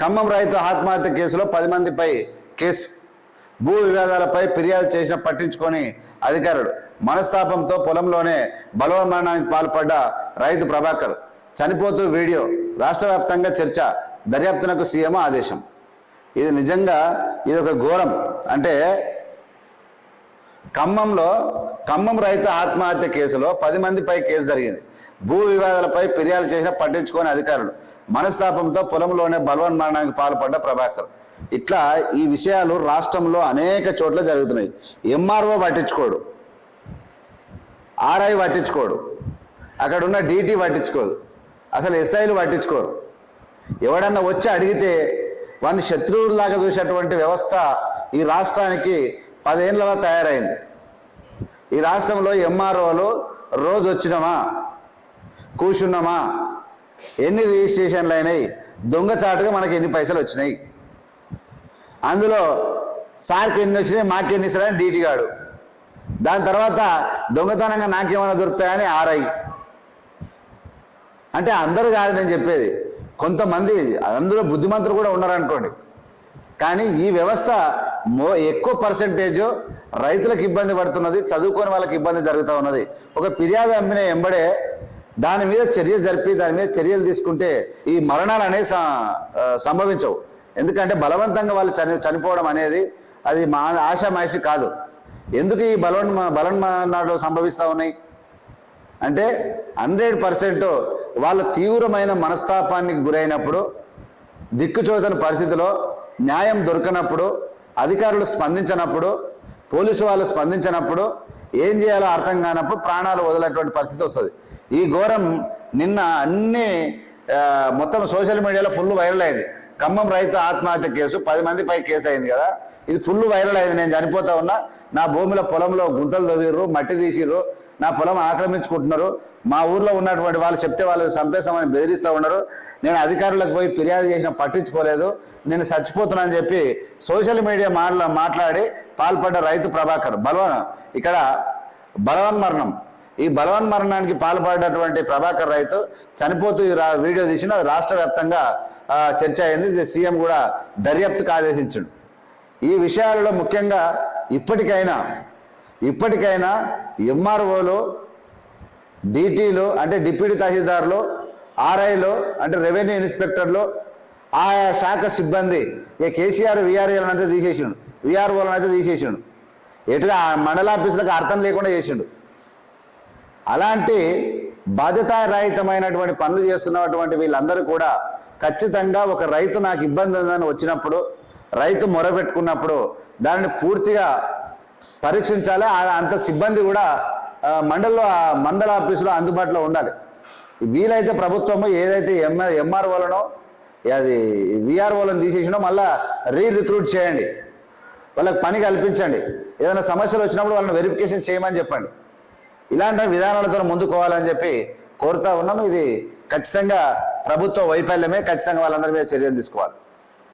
ఖమ్మం రైతు ఆత్మహత్య కేసులో పది మందిపై కేసు. భూ వివాదాలపై ఫిర్యాదు చేసిన పట్టించుకొని అధికారులు. మనస్తాపంతో పొలంలోనే బలవమరణానికి పాల్పడ్డ రైతు ప్రభాకర్. చనిపోతూ వీడియో రాష్ట్ర వ్యాప్తంగా చర్చ దర్యాప్తునకు సీఎం ఆదేశం. ఇది నిజంగా ఇది ఒక ఘోరం. అంటే ఖమ్మంలో ఖమ్మం రైతు ఆత్మహత్య కేసులో పది మందిపై కేసు జరిగింది. భూ వివాదాలపై ఫిర్యాదు చేసిన పట్టించుకోని అధికారులు. మనస్తాపంతో పొలంలోనే బలవన్ మరణానికి పాల్పడ్డ ప్రభాకర్. ఇట్లా ఈ విషయాలు రాష్ట్రంలో అనేక చోట్ల జరుగుతున్నాయి. ఎంఆర్ఓ పట్టించుకోడు. ఆర్ఐ పట్టించుకోడు. అక్కడ ఉన్న డీటీ పట్టించుకోదు. అసలు ఎస్ఐలు పట్టించుకోరు. ఎవడన్నా వచ్చి అడిగితే వాడిని శత్రువులాగా చూసేటువంటి వ్యవస్థ ఈ రాష్ట్రానికి పదేళ్ళలో తయారైంది. ఈ రాష్ట్రంలో ఎంఆర్ఓలు రోజు వచ్చినామా కూర్చున్నామా ఎన్ని రిజిస్ట్రేషన్లు అయినాయి? దొంగచాటుగా మనకి ఎన్ని పైసలు వచ్చినాయి? అందులో సార్కి ఎన్ని వచ్చినాయి మాకు ఎన్ని ఇస్తారని డీటీ గాడు. దాని తర్వాత దొంగతనంగా నాకేమైనా దొరుకుతాయని ఆర్ఐ. అంటే అందరూ కాదు నేను చెప్పేది. కొంతమంది అందులో బుద్ధిమంతులు కూడా ఉన్నారనుకోండి. కానీ ఈ వ్యవస్థ మో ఎక్కువ పర్సంటేజ్ రైతులకు ఇబ్బంది పడుతున్నది చదువుకోని వాళ్ళకి ఇబ్బంది జరుగుతూ ఉన్నది. ఒక ఫిర్యాదు అమ్మిన ఎంబడే దాని మీద చర్యలు జరిపి దాని మీద చర్యలు తీసుకుంటే ఈ మరణాలు అనేవి సంభవించవు. ఎందుకంటే బలవంతంగా వాళ్ళు చని చనిపోవడం అనేది అది మా ఆశామాషి కాదు. ఎందుకు ఈ బలవన్ బలవన్మరణాలు సంభవిస్తూ ఉన్నాయి? అంటే హండ్రెడ్ పర్సెంట్ వాళ్ళ తీవ్రమైన మనస్తాపానికి గురైనప్పుడు దిక్కుచోతని పరిస్థితిలో న్యాయం దొరకనప్పుడు అధికారులు స్పందించినప్పుడు పోలీసు వాళ్ళు స్పందించినప్పుడు ఏం చేయాలో అర్థం కానప్పుడు ప్రాణాలు వదిలేటువంటి పరిస్థితి వస్తుంది. ఈ ఘోరం నిన్న అన్ని మొత్తం సోషల్ మీడియాలో ఫుల్ వైరల్ అయింది. ఖమ్మం రైతు ఆత్మహత్య కేసు పది మందిపై కేసు అయింది కదా. ఇది ఫుల్ వైరల్ అయింది నేను చనిపోతా ఉన్నా. నా భూమిలో పొలంలో గుంతలు తవ్విర్రు మట్టి తీసిర్రు. నా పొలం ఆక్రమించుకుంటున్నారు. మా ఊర్లో ఉన్నటువంటి వాళ్ళు చెప్తే వాళ్ళు చంపేస్తామని బెదిరిస్తూ ఉన్నారు. నేను అధికారులకు పోయి ఫిర్యాదు చేసిన పట్టించుకోలేదు. నేను చచ్చిపోతున్నానని చెప్పి సోషల్ మీడియా మాట్లా మాట్లాడి పాల్పడ్డ రైతు ప్రభాకర్. బలవన్. ఇక్కడ బలవన్ మరణం. ఈ బలవన్ మరణానికి పాల్పడినటువంటి ప్రభాకర్ రైతు చనిపోతూ రా- వీడియో తీసిన అది రాష్ట్ర వ్యాప్తంగా చర్చ అయింది. ఇది సీఎం కూడా దర్యాప్తుకు ఆదేశించాడు ఈ విషయాలలో ముఖ్యంగా ఇప్పటికైనా ఇప్పటికైనా ఎంఆర్ఓలు డిటీలు అంటే డిప్యూటీ తహసీల్దార్లు ఆర్ఐలు అంటే రెవెన్యూ ఇన్స్పెక్టర్లు ఆయా శాఖ సిబ్బంది ఇక కేసీఆర్ విఆర్ఏలను అయితే తీసేసిండు. విఆర్ఓలను అయితే తీసేసిండు. ఎటుగా ఆ మండల ఆఫీసులకు అర్థం లేకుండా చేసిండు. అలాంటి బాధ్యతారహితమైనటువంటి పనులు చేస్తున్నటువంటి వీళ్ళందరూ కూడా ఖచ్చితంగా ఒక రైతు నాకు ఇబ్బంది ఉందని వచ్చినప్పుడు రైతు మొరపెట్టుకున్నప్పుడు దానిని పూర్తిగా పరీక్షించాలి. ఆ- అంత సిబ్బంది కూడా మండలిలో మండల ఆఫీసులో అందుబాటులో ఉండాలి. వీలైతే ప్రభుత్వము ఏదైతే ఎంఆర్ ఎంఆర్ఓలనో అది విఆర్ఓలను తీసేసినో మళ్ళా రీ రిక్రూట్ చేయండి. వాళ్ళకి పని కల్పించండి. ఏదైనా సమస్యలు వచ్చినప్పుడు వాళ్ళని వెరిఫికేషన్ చేయమని చెప్పండి. ఇలాంటి విధానాలతో ముందుకోవాలని చెప్పి కోరుతా ఉన్నాం ఇది ఖచ్చితంగా ప్రభుత్వ వైఫల్యమే. ఖచ్చితంగా వాళ్ళందరి మీద చర్యలు తీసుకోవాలి.